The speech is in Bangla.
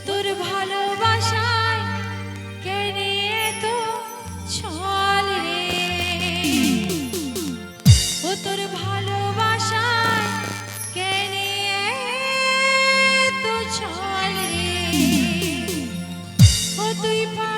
তোর ভালোবাসায় কেনে তো ছল রে ও তোর ভালোবাসায় কেনে তো ছল রে ও তুই পা